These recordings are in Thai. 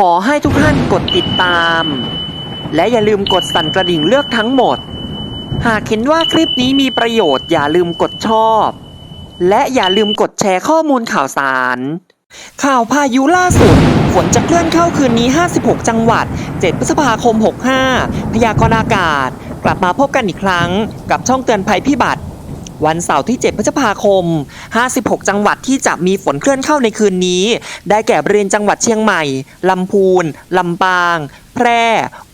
ขอให้ทุกท่านกดติดตาม และอย่าลืมกดสั่นกระดิ่งเลือกทั้งหมด หากเห็นว่าคลิปนี้มีประโยชน์อย่าลืมกดชอบ และอย่าลืมกดแชร์ข้อมูลข่าวสาร ข่าวพายุล่าสุด ฝนจะเคลื่อนเข้าคืนนี้ 56 จังหวัด 7 พฤษภาคม 65 พยากรณ์อากาศ กลับมาพบกันอีกครั้ง กับช่องเตือนภัยพิบัติ วันเสาร์ที่ 7 พฤษภาคม 56 จังหวัดที่จะมีฝนเคลื่อนเข้าในคืนนี้ ได้แก่บริเวณจังหวัดเชียงใหม่ ลำพูน ลำปาง แพร่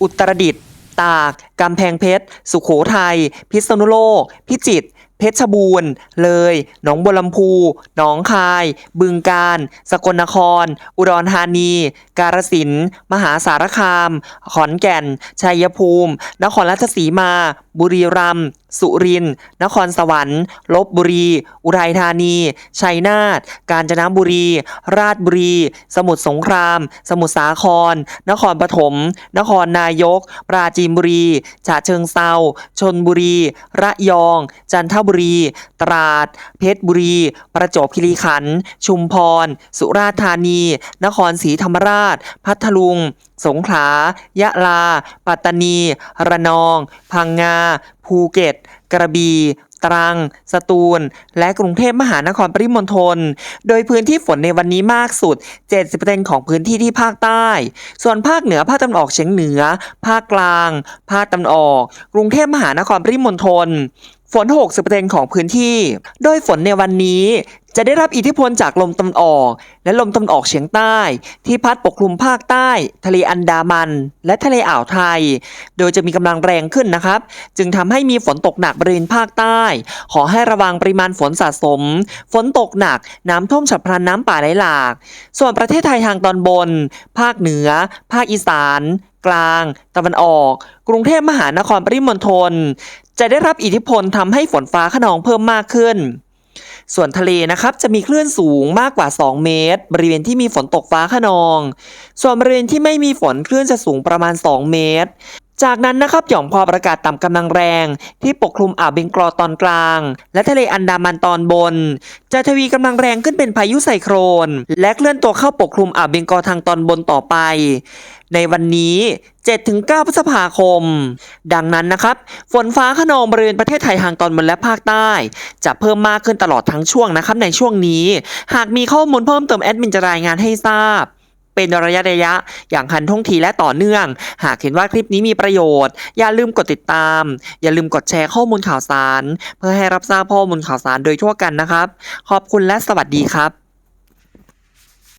อุตรดิตถ์ ตาก กำแพงเพชร สุขโขทัย พิษณุโลก พิจิตรเพชรบูรณ์ เลย หนองบัวลำพู หนองคาย บึงกาฬ สกลนคร อุดรธานี กาฬสินธุ์ มหาสารคาม ขอนแก่น ชัยภูมิ นครราชสีมา บุรีรัมย์ สุรินทร์นครสวรรค์ ลบบุรี อุทัยธานี ชัยนาท กาญจนบุรี ราชบุรี สมุทรสงคราม สมุทรสาคร นครปฐม นครนายก ปราจีนบุรี ฉะเชิงเซาชนบุรี ระยอง จันทบุรี ตราด เพชรบุรี ประจวบคีรีขันธ์ ชุมพร สุราษฎร์ธานี นครศรีธรรมราช พัทลุง สงขลา ยะลา ปัตตานี ระนอง พังงา ภูเก็ต กระบี่ตรัง สตูล และกรุงเทพมหานครปริมณฑล โดยพื้นที่ฝนในวันนี้มากสุด 70%ของพื้นที่ที่ภาคใต้ ส่วนภาคเหนือ ภาคตะวันออกเฉียงเหนือ ภาคกลาง ภาคตะวันออก กรุงเทพมหานครปริมณฑล ฝน 60%ของพื้นที่ โดยฝนในวันนี้ จะได้รับอิทธิพลจากลมตะวันออก และลมตะวันออกเฉียงใต้ ที่พัดปกคลุมภาคใต้ ทะเลอันดามัน และทะเลอ่าวไทย โดยจะมีกำลังแรงขึ้นนะครับ จึงทำให้มีฝนตกหนักบริเวณภาคใต้ ขอให้ระวังปริมาณฝนสะสม ฝนตกหนัก น้ำท่วมฉับพลันน้ำป่าไหลหลาก ส่วนประเทศไทยทางตอนบน ภาคเหนือ ภาคอีสาน กลาง ตะวันออก กรุงเทพมหานครปริมณฑลจะได้รับอิทธิพลทำให้ฝนฟ้าขนองเพิ่มมากขึ้น ส่วนทะเลนะครับจะมีคลื่นสูงมากกว่า 2 เมตร บริเวณที่มีฝนตกฟ้าขนอง ส่วนบริเวณที่ไม่มีฝนคลื่นจะสูงประมาณ 2 เมตร จากนั้นนะครับหย่อมความกดอากาศต่ำกำลังแรง ที่ปกคลุมอ่าวเบงกอลตอนกลาง และทะเลอันดามันตอนบน จะทวีกำลังแรงขึ้นเป็นพายุไซโครน และเคลื่อนตัวเข้าปกคลุมอ่าวเบงกอลทางตอนบนต่อไป ในวันนี้ 7-9 พฤษภาคม ดังนั้นนะครับ ฝนฟ้าขนองบริเวณประเทศไทยทางตอนบนและภาคใต้ จะเพิ่มมากขึ้นตลอดทั้งช่วงนะครับในช่วงนี้ หากมีข้อมูลเพิ่มเติมแอดมินจะรายงานให้ทราบ เป็นระยะระยะ อย่างทันท่วงทีและต่อเนื่อง หากเห็นว่าคลิปนี้มีประโยชน์ อย่าลืมกดติดตาม อย่าลืมกดแชร์ข้อมูลข่าวสาร เพื่อให้รับทราบข้อมูลข่าวสารโดยทั่วกันนะครับ ขอบคุณและสวัสดีครับ